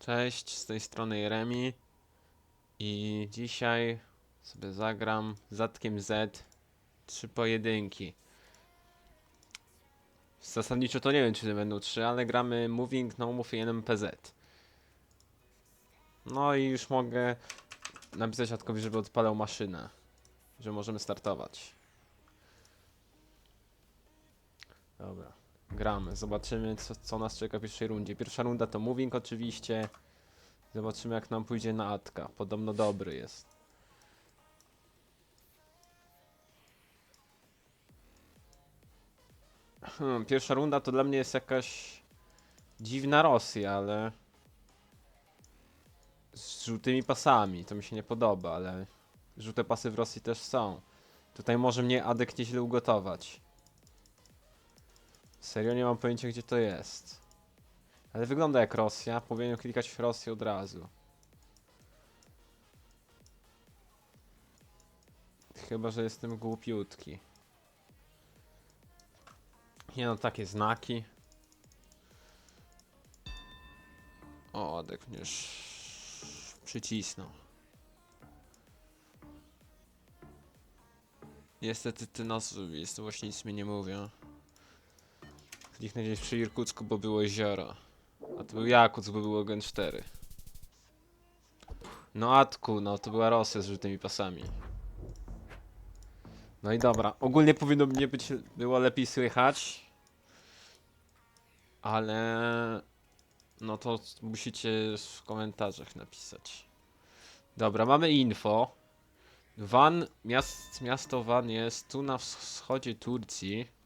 Cześć, z tej strony Jeremi i dzisiaj sobie zagram Zatkiem Z trzy pojedynki. Zasadniczo to nie wiem czy to będą trzy, ale gramy Moving, No Move i NMPZ. No i już mogę napisać Atkowi, żeby odpalał maszynę, że możemy startować. Dobra, gramy, zobaczymy co, co nas czeka w pierwszej rundzie. Pierwsza runda to Moving oczywiście. Zobaczymy jak nam pójdzie na Atka. Podobno dobry jest. Hmm, pierwsza runda to dla mnie jest jakaś dziwna Rosja, ale z żółtymi pasami. To mi się nie podoba, ale żółte pasy w Rosji też są. Tutaj może mnie Adek nieźle ugotować. Serio nie mam pojęcia gdzie to jest. Ale wygląda jak Rosja. Powinienem klikać w Rosję od razu. Chyba, że jestem głupiutki. Nie no, takie znaki. O, Adek mnie przycisnął. Niestety te nazwy właśnie nic mi nie mówią. Kliknę gdzieś przy Irkucku, bo było jezioro. A to był Jakuc, bo było Gen 4. No Atku, no to była Rosja z żółtymi pasami. No i dobra, ogólnie powinno mnie być, było lepiej słychać. Ale... No to musicie w komentarzach napisać. Dobra, mamy info. Van, miast, miasto Van jest tu na wschodzie Turcji.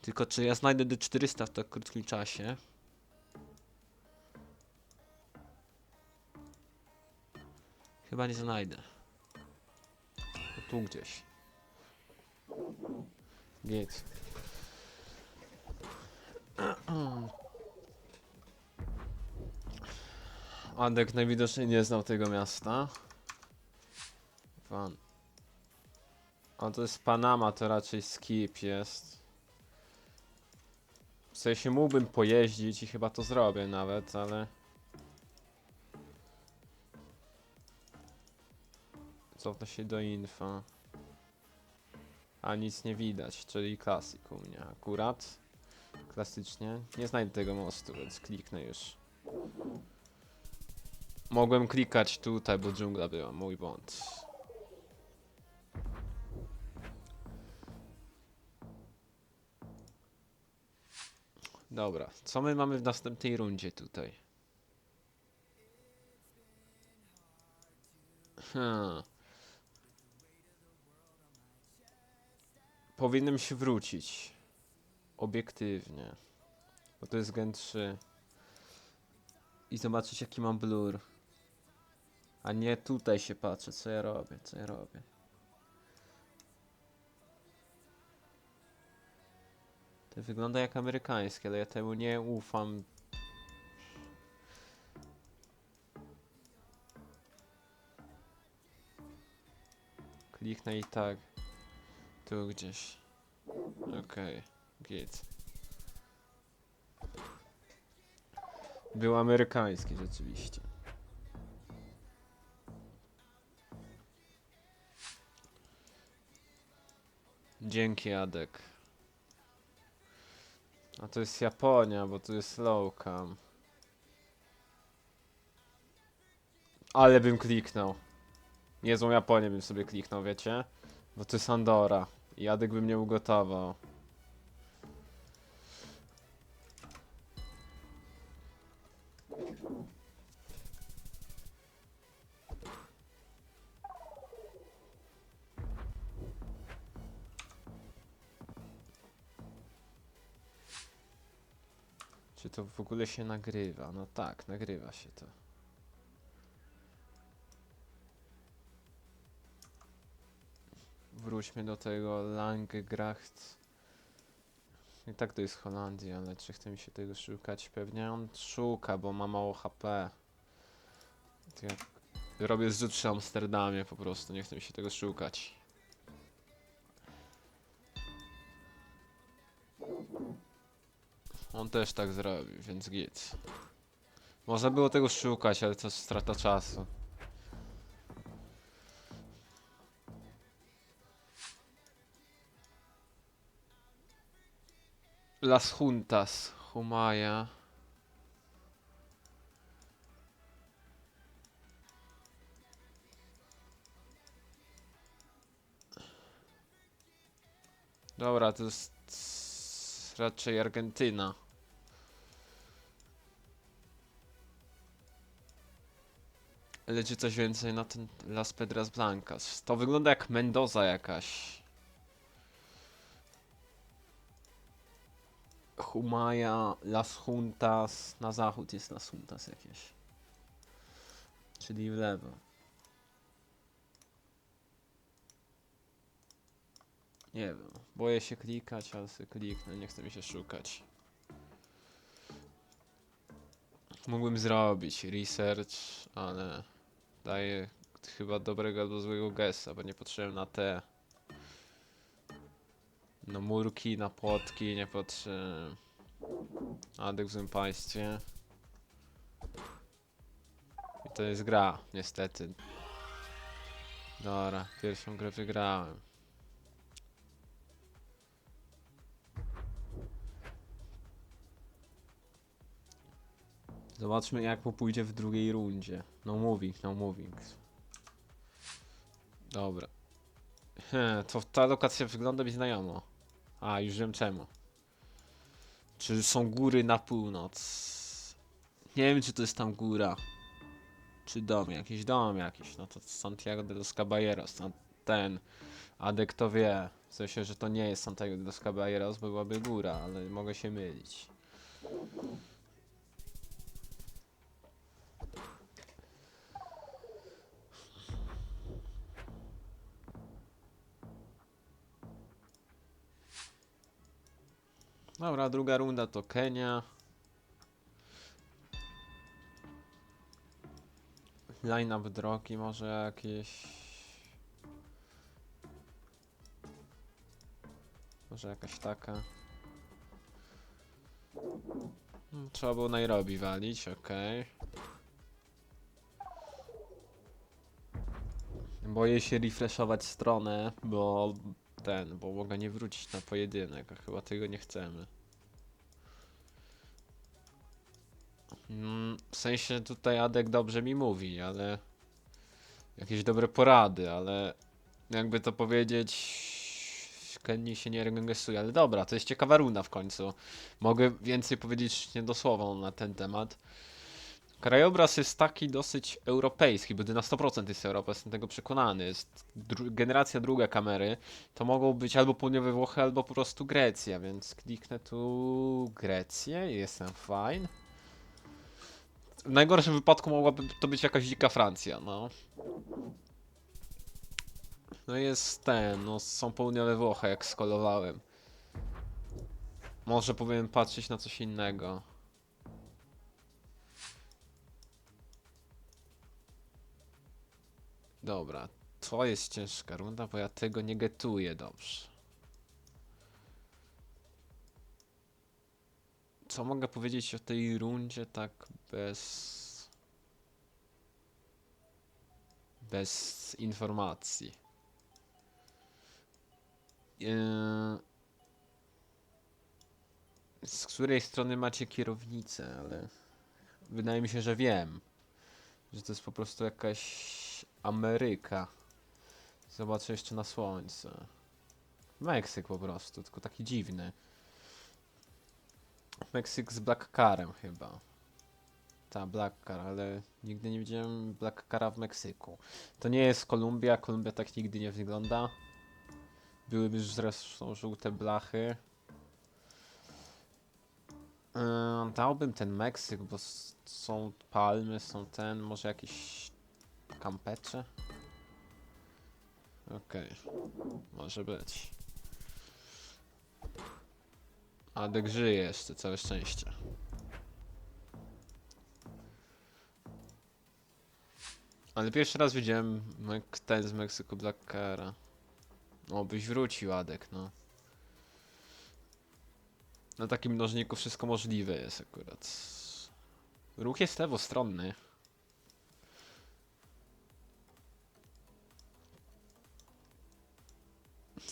Tylko czy ja znajdę D400 w tak krótkim czasie? Chyba nie znajdę. To tu gdzieś. Git. Adek najwidoczniej nie znał tego miasta. Pan. O, to jest Panama, to raczej skip jest. W sensie mógłbym pojeździć i chyba to zrobię nawet, ale... Cofnę się do info. A nic nie widać, czyli klasyk u mnie akurat. Klasycznie. Nie znajdę tego mostu, więc kliknę już. Mogłem klikać tutaj, bo dżungla była, mój błąd. Dobra, co my mamy w następnej rundzie tutaj? Hmm. Powinienem się wrócić. Obiektywnie. Bo to jest Gen 3. I zobaczyć jaki mam blur. A nie tutaj się patrzę, co ja robię, co ja robię. Wygląda jak amerykańskie, ale ja temu nie ufam. Kliknę i tak. Tu gdzieś. Okej, git. Był amerykański rzeczywiście. Dzięki Adek. A to jest Japonia, bo tu jest low cam. Ale bym kliknął. Niezłą Japonię bym sobie kliknął, wiecie? Bo to jest Andora. I Adek by mnie ugotował. Czy to w ogóle się nagrywa? No tak, nagrywa się to. Wróćmy do tego Langegracht. I tak to jest Holandia, ale czy chce mi się tego szukać? Pewnie on szuka, bo ma mało HP. To jak robię zrzut przy Amsterdamie po prostu, nie chce mi się tego szukać. On też tak zrobił, więc git. Można było tego szukać, ale to strata czasu. Las Juntas, Humaya. Dobra, to jest raczej Argentyna. Leci coś więcej na ten Las Pedras Blancas. To wygląda jak Mendoza jakaś. Humaya, Las Juntas. Na zachód jest Las Juntas jakieś. Czyli w lewo. Nie wiem. Boję się klikać, ale sobie kliknę. Nie chce mi się szukać. Mógłbym zrobić research, ale daję chyba dobrego albo złego gessa, bo nie patrzyłem na te na murki, na płotki, nie patrzę Adek w złym państwie. I to jest gra, niestety. Dobra, pierwszą grę wygrałem. Zobaczmy jak mu pójdzie w drugiej rundzie. No moving, no moving. Dobra. He, to ta lokacja wygląda mi znajomo. A, już wiem czemu. Czy są góry na północ? Nie wiem czy to jest tam góra. Czy dom, jakiś dom jakiś. No to Santiago de los Caballeros. Tam ten. Adek to wie. W sensie, że to nie jest Santiago de los Caballeros, bo byłaby góra, ale mogę się mylić. Dobra, druga runda to Kenia. Line-up drogi może jakieś. Może jakaś taka. Hmm, Trzeba było Nairobi walić, okej. Boję się refreshować stronę, bo ten, bo mogę nie wrócić na pojedynek, a chyba tego nie chcemy. Mm, w sensie tutaj Adek dobrze mi mówi, ale jakieś dobre porady, ale jakby to powiedzieć Kenny się nie regresuje, ale dobra, to jest ciekawa runda w końcu. Mogę więcej powiedzieć niedosłowną na ten temat. Krajobraz jest taki dosyć europejski, bo na 100% jest Europa, jestem tego przekonany. Jest dru generacja druga kamery, to mogą być albo południowe Włochy, albo po prostu Grecja, więc kliknę tu Grecję i jestem fine. W najgorszym wypadku mogłaby to być jakaś dzika Francja, no. No jest ten, no są południowe Włochy, jak skolowałem. Może powinien patrzeć na coś innego. Dobra, to jest ciężka runda, bo ja tego nie getuję dobrze. Co mogę powiedzieć o tej rundzie tak bez... Bez informacji. Eee, Z której strony macie kierownicę, ale wydaje mi się, że wiem, że to jest po prostu jakaś Ameryka. Zobaczę jeszcze na słońce. Meksyk po prostu, tylko taki dziwny. Meksyk z Black Carem chyba. Ta Black Car, ale nigdy nie widziałem Black Cara w Meksyku. To nie jest Kolumbia, Kolumbia tak nigdy nie wygląda. Byłyby już zresztą żółte blachy. Yy, dałbym ten Meksyk, bo są palmy, są ten, może jakieś kampecze? Okej, może być. Adek żyje jeszcze, całe szczęście. Ale pierwszy raz widziałem ten z Meksyku Black Cara. O, byś wrócił, Adek, no. Na takim mnożniku wszystko możliwe jest akurat. Ruch jest lewostronny.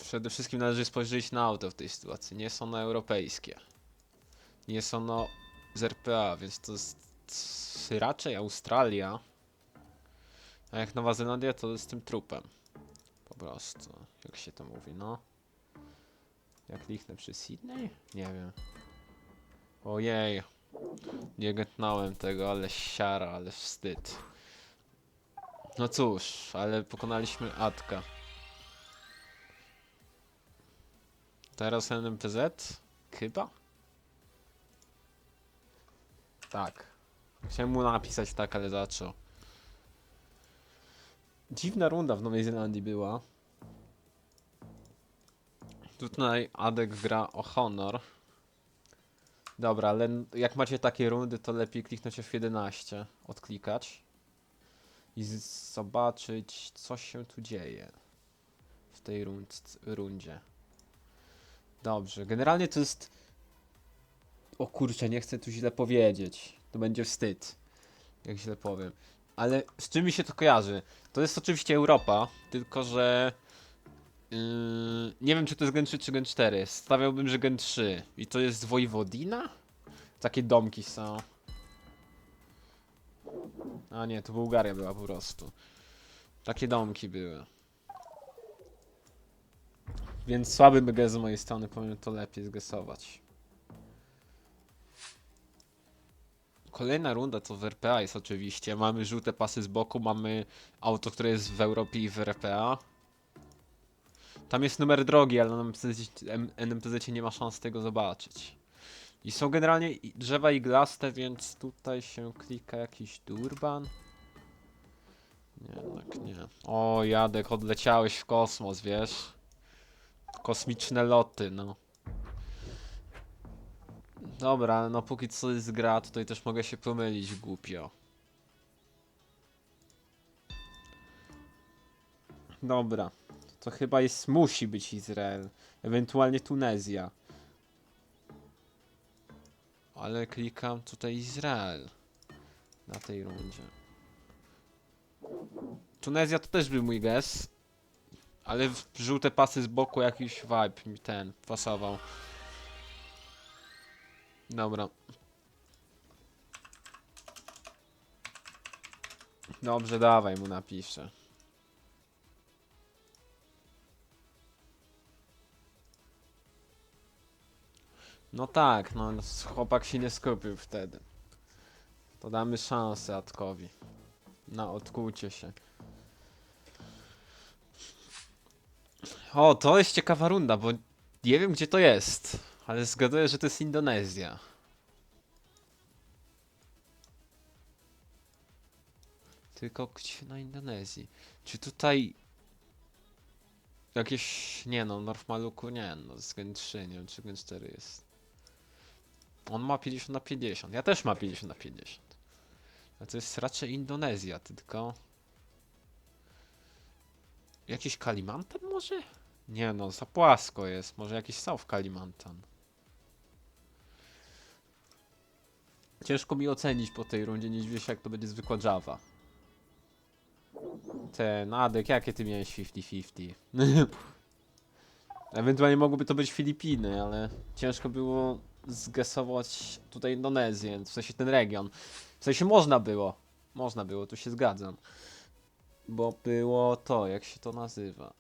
Przede wszystkim należy spojrzeć na auto w tej sytuacji. Nie jest ono europejskie. Nie jest ono z RPA, więc to jest raczej Australia. A jak Nowa Zelandia, to jest tym trupem. Po prostu. Jak się to mówi, no. Jak kliknę przy Sydney? Nie wiem. Ojej. Nie getnąłem tego, ale siara, ale wstyd. No cóż, ale pokonaliśmy Atka. Teraz NMPZ? Chyba? Tak. Chciałem mu napisać tak, ale zaczął. Dziwna runda w Nowej Zelandii była. Tutaj Adek gra o honor. Dobra, ale jak macie takie rundy, to lepiej kliknąć F11, odklikać i zobaczyć, co się tu dzieje w tej rund rundzie. Dobrze, generalnie to jest. O kurczę, nie chcę tu źle powiedzieć. To będzie wstyd, jak źle powiem. Ale z czym mi się to kojarzy? To jest oczywiście Europa, tylko że. Yy, nie wiem, czy to jest Gen 3 czy Gen 4. Stawiałbym, że Gen 3. I to jest Wojwodina? Takie domki są. A nie, to Bułgaria była po prostu. Takie domki były. Więc słaby BG z mojej strony, powinien to lepiej zgesować. Kolejna runda to w RPA jest oczywiście. Mamy żółte pasy z boku, mamy auto, które jest w Europie i w RPA. Tam jest numer drogi, ale na NPZ nie ma szans tego zobaczyć. I są generalnie i- drzewa iglaste, więc tutaj się klika jakiś durban. Nie, tak nie. O, Jadek, odleciałeś w kosmos, wiesz? Kosmiczne loty, no. Dobra, no póki co jest gra, tutaj też mogę się pomylić głupio. Dobra, to chyba jest, musi być Izrael, ewentualnie Tunezja. Ale klikam tutaj Izrael na tej rundzie. Tunezja to też był mój guess, ale w żółte pasy z boku jakiś vibe mi ten pasował. Dobra. Dobrze, dawaj mu napiszę. No tak, no chłopak się nie skupił wtedy. To damy szansę Atkowi. Na odkucie się. O, to jest ciekawa runda, bo nie wiem gdzie to jest, ale zgaduję, że to jest Indonezja. Tylko gdzie na Indonezji? Czy tutaj jakieś, nie no, North Maluku nie, no z Gen 3, nie wiem czy Gen 4 jest. On ma 50 na 50, ja też mam 50 na 50. A to jest raczej Indonezja, tylko... Jakiś Kalimantan może? Nie no, za płasko jest. Może jakiś South Kalimantan. Ciężko mi ocenić po tej rundzie, nie jak to będzie zwykła Java. Ten Adek, jakie ty miałeś 50-50? Ewentualnie mogłyby to być Filipiny, ale ciężko było zgesować tutaj Indonezję, w sensie ten region. W sensie można było. Można było, tu się zgadzam. Bo było to, jak się to nazywa.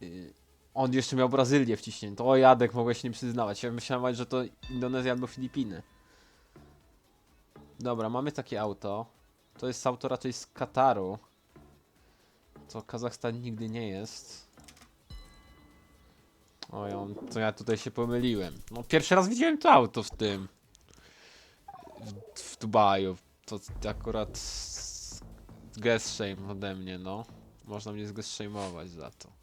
Yy, On jeszcze miał Brazylię wciśniętą. O, Jadek, mogłeś nie przyznawać. Ja myślałem, że to Indonezja albo Filipiny. Dobra, mamy takie auto. To jest auto raczej z Kataru. To Kazachstan nigdy nie jest. Oj, on, to ja tutaj się pomyliłem. No, pierwszy raz widziałem to auto w tym. W, w Dubaju. To akurat guest shame ode mnie, no. Można mnie zguest shame'ować za to.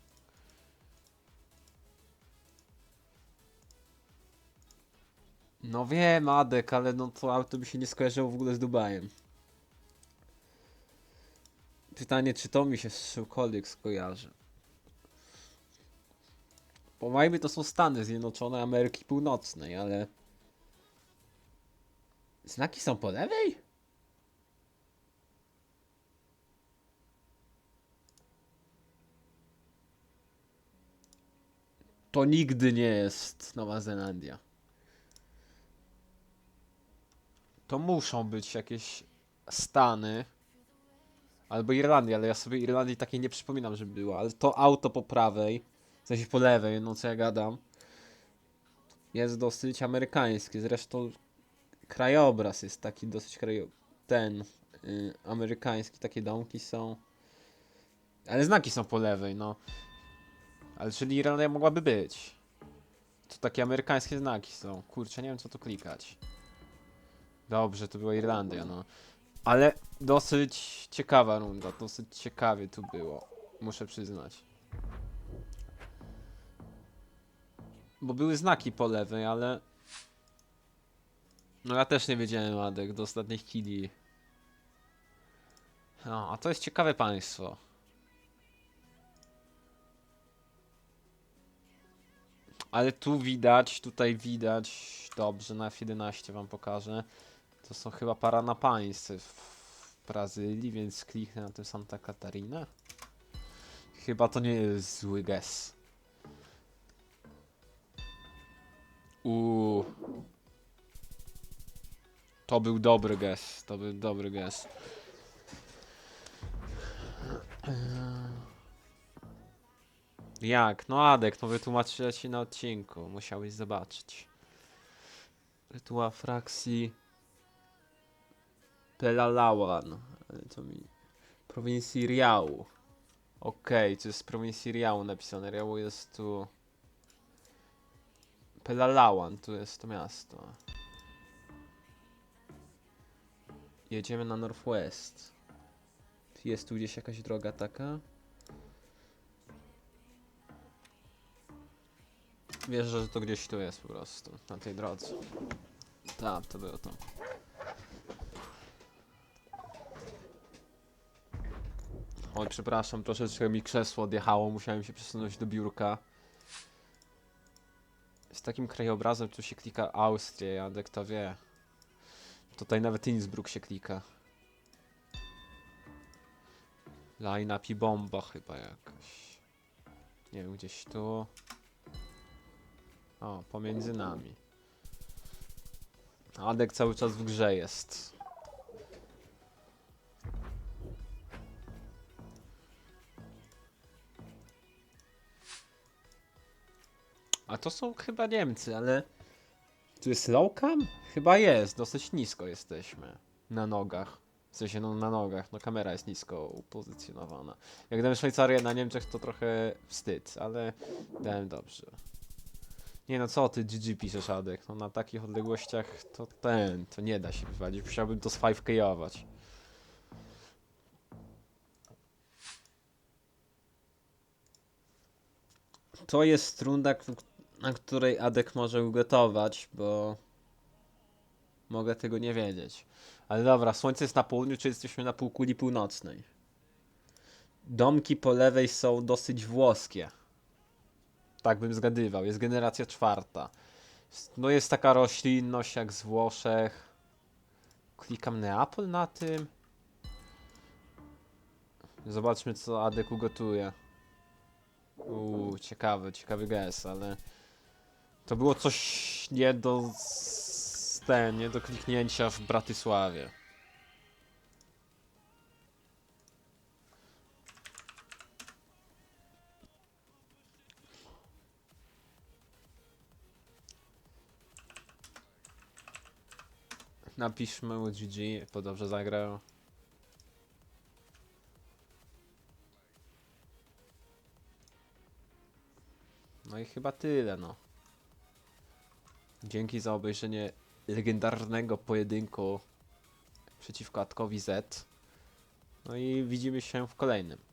No wiem, Adek, ale no to auto by się nie skojarzyło w ogóle z Dubajem. Pytanie, czy to mi się z czymkolwiek skojarzy. Po Miami to są Stany Zjednoczone Ameryki Północnej, ale... Znaki są po lewej? To nigdy nie jest Nowa Zelandia. To muszą być jakieś Stany. Albo Irlandia, ale ja sobie Irlandii takiej nie przypominam, żeby była. Ale to auto po prawej, w sensie po lewej, no co ja gadam, jest dosyć amerykańskie. Zresztą krajobraz jest taki dosyć krajo... ten y, amerykański, takie domki są. Ale znaki są po lewej, no. Ale czyli Irlandia mogłaby być. To takie amerykańskie znaki są. Kurczę, nie wiem co tu klikać. Dobrze, to była Irlandia, no. Ale dosyć ciekawa runda, dosyć ciekawie tu było. Muszę przyznać. Bo były znaki po lewej, ale... No ja też nie wiedziałem Adek do ostatniej chwili. No, a to jest ciekawe państwo. Ale tu widać, tutaj widać, dobrze, na F11 wam pokażę. To są chyba paranapańscy w Brazylii, więc kliknę na tym Santa Catarina. Chyba to nie jest zły guess. Uuu. To był dobry guess, to był dobry guess. Jak? No Adek, no wytłumaczyłem ci na odcinku, musiałeś zobaczyć. Rytuał frakcji Pelalawan, ale to mi... Prowincji Riau. Okej, to jest z prowincji Riau napisane, Riau jest tu... Pelalawan, tu jest to miasto. Jedziemy na Northwest. Jest tu gdzieś jakaś droga taka? Wierzę, że to gdzieś tu jest po prostu, na tej drodze. Tak, to było to. Oj, przepraszam, troszeczkę mi krzesło odjechało, musiałem się przesunąć do biurka. Z takim krajobrazem tu się klika Austrię, Jadek to wie. Tutaj nawet Innsbruck się klika. Line up i bomba chyba jakaś. Nie wiem, gdzieś tu. O, pomiędzy nami. Adek cały czas w grze jest. A to są chyba Niemcy, ale... Tu jest low cam? Chyba jest, dosyć nisko jesteśmy. Na nogach. W sensie, no na nogach, no kamera jest nisko upozycjonowana. Jak dałem Szwajcarię na Niemczech, to trochę wstyd, ale dałem dobrze. Nie no, co ty GG piszesz, Adek? No na takich odległościach to ten, to nie da się wywalić. Musiałbym to z 5K-ować. To jest runda, na której Adek może ugotować, bo mogę tego nie wiedzieć. Ale dobra, słońce jest na południu, czy jesteśmy na półkuli północnej? Domki po lewej są dosyć włoskie. Tak bym zgadywał. Jest generacja czwarta. No jest taka roślinność jak z Włoszech. Klikam Neapol na tym. Zobaczmy co Adek ugotuje. Uuu, ciekawy, ciekawy gest, ale to było coś nie do s- ten, nie do kliknięcia w Bratysławie. Napiszmy mu GG, bo dobrze zagrał. No i chyba tyle, no. Dzięki za obejrzenie legendarnego pojedynku przeciwko Atkowi Z. No i widzimy się w kolejnym.